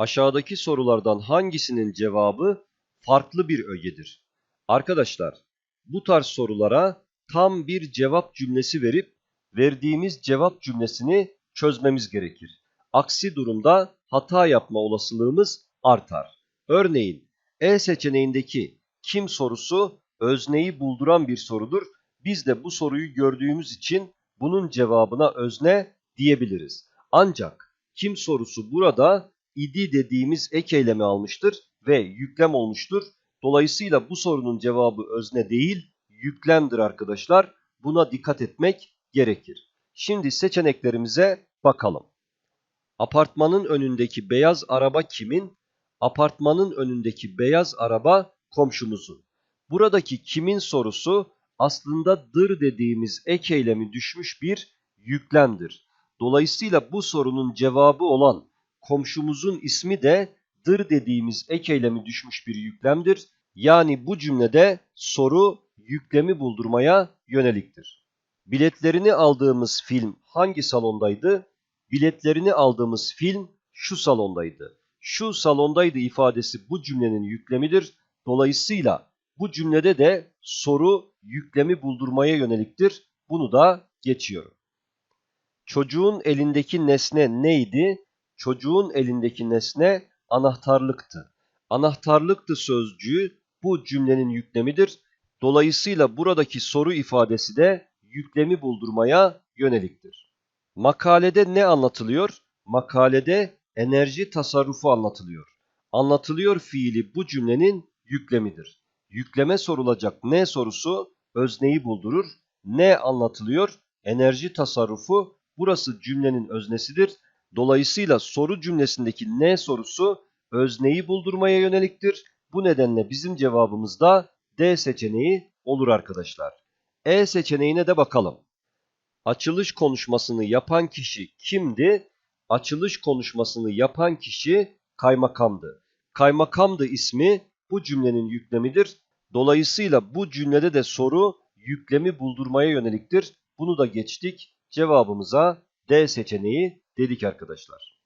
Aşağıdaki sorulardan hangisinin cevabı farklı bir ögedir? Arkadaşlar, bu tarz sorulara tam bir cevap cümlesi verip verdiğimiz cevap cümlesini çözmemiz gerekir. Aksi durumda hata yapma olasılığımız artar. Örneğin E seçeneğindeki kim sorusu özneyi bulduran bir sorudur. Biz de bu soruyu gördüğümüz için bunun cevabına özne diyebiliriz. Ancak kim sorusu burada idi dediğimiz ek eylemi almıştır ve yüklem olmuştur. Dolayısıyla bu sorunun cevabı özne değil, yüklemdir arkadaşlar. Buna dikkat etmek gerekir. Şimdi seçeneklerimize bakalım. Apartmanın önündeki beyaz araba kimin? Apartmanın önündeki beyaz araba komşumuzun. Buradaki kimin sorusu aslında dır dediğimiz ek eylemi düşmüş bir yüklemdir. Dolayısıyla bu sorunun cevabı olan komşumuzun ismi de dır dediğimiz ek eylemi düşmüş bir yüklemdir. Yani bu cümlede soru yüklemi buldurmaya yöneliktir. Biletlerini aldığımız film hangi salondaydı? Biletlerini aldığımız film şu salondaydı. Şu salondaydı ifadesi bu cümlenin yüklemidir. Dolayısıyla bu cümlede de soru yüklemi buldurmaya yöneliktir. Bunu da geçiyorum. Çocuğun elindeki nesne neydi? Çocuğun elindeki nesne anahtarlıktı. Anahtarlıktı sözcüğü bu cümlenin yüklemidir. Dolayısıyla buradaki soru ifadesi de yüklemi buldurmaya yöneliktir. Makalede ne anlatılıyor? Makalede enerji tasarrufu anlatılıyor. Anlatılıyor fiili bu cümlenin yüklemidir. Yükleme sorulacak ne sorusu özneyi buldurur. Ne anlatılıyor? Enerji tasarrufu burası cümlenin öznesidir. Dolayısıyla soru cümlesindeki ne sorusu özneyi buldurmaya yöneliktir. Bu nedenle bizim cevabımız da D seçeneği olur arkadaşlar. E seçeneğine de bakalım. Açılış konuşmasını yapan kişi kimdi? Açılış konuşmasını yapan kişi kaymakamdı. Kaymakamdı ismi bu cümlenin yüklemidir. Dolayısıyla bu cümlede de soru yüklemi buldurmaya yöneliktir. Bunu da geçtik. Cevabımıza D seçeneği dedik arkadaşlar.